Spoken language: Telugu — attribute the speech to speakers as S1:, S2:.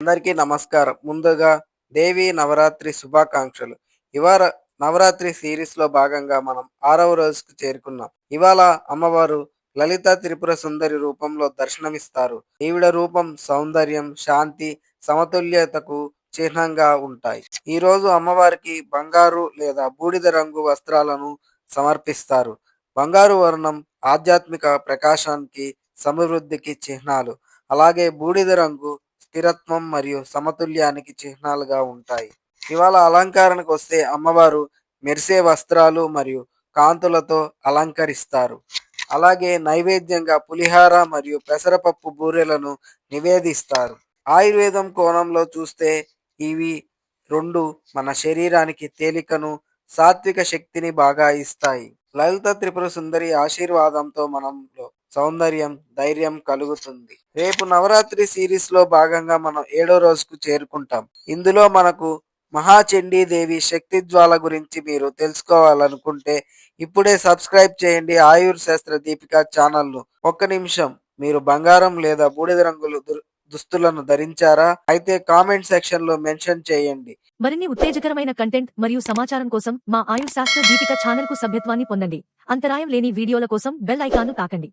S1: అందరికీ నమస్కారం. ముందుగా దేవి నవరాత్రి శుభాకాంక్షలు. ఇవాళ నవరాత్రి సిరీస్లో భాగంగా మనం ఆరవ రోజుకు చేరుకున్నాం. ఇవాళ అమ్మవారు లలిత త్రిపుర సుందరి రూపంలో దర్శనమిస్తారు. ఈవిడ రూపం సౌందర్యం శాంతి సమతుల్యతకు చిహ్నంగా ఉంటాయి. ఈ రోజు అమ్మవారికి బంగారు లేదా బూడిద రంగు వస్త్రాలను సమర్పిస్తారు. బంగారు వర్ణం ఆధ్యాత్మిక ప్రకాశానికి సమృద్ధికి చిహ్నాలు. అలాగే బూడిద రంగు స్థిరత్వం మరియు సమతుల్యానికి చిహ్నాలుగా ఉంటాయి. ఇవాళ అలంకరణకు వస్తే అమ్మవారు మెరిసే వస్త్రాలు మరియు కాంతులతో అలంకరిస్తారు. అలాగే నైవేద్యంగా పులిహార మరియు పెసరపప్పు బూరెలను నివేదిస్తారు. ఆయుర్వేదం కోణంలో చూస్తే ఇవి రెండు మన శరీరానికి తేలికను సాత్విక శక్తిని బాగా ఇస్తాయి. లలిత త్రిపుర సుందరి ఆశీర్వాదంతో మనంలో సౌందర్యం ధైర్యం కలుగుతుంది. రేపు నవరాత్రి సిరీస్లో భాగంగా మనం ఏడో రోజుకు చేరుకుంటాం. ఇందులో మనకు మహాచండీదేవి శక్తి జ్వాల గురించి మీరు తెలుసుకోవాలనుకుంటే ఇప్పుడే సబ్స్క్రైబ్ చేయండి ఆయుర్ శాస్త్ర దీపిక ఛానల్ను. ఒక్క నిమిషం మీరు బంగారం లేదా బూడిద రంగులు దు- దుస్తులను ధరించారా? అయితే కామెంట్ సెక్షన్లో మెన్షన్ చేయండి.
S2: మరిన్ని ఉత్తేజకరమైన కంటెంట్ మరియు సమాచారం కోసం మా ఆయుర్ శాస్త్ర దీపిక ఛానల్కు సభ్యత్వాన్ని పొందండి. అంతరాయం లేని వీడియోల కోసం బెల్ ఐకాన్ను తాకండి.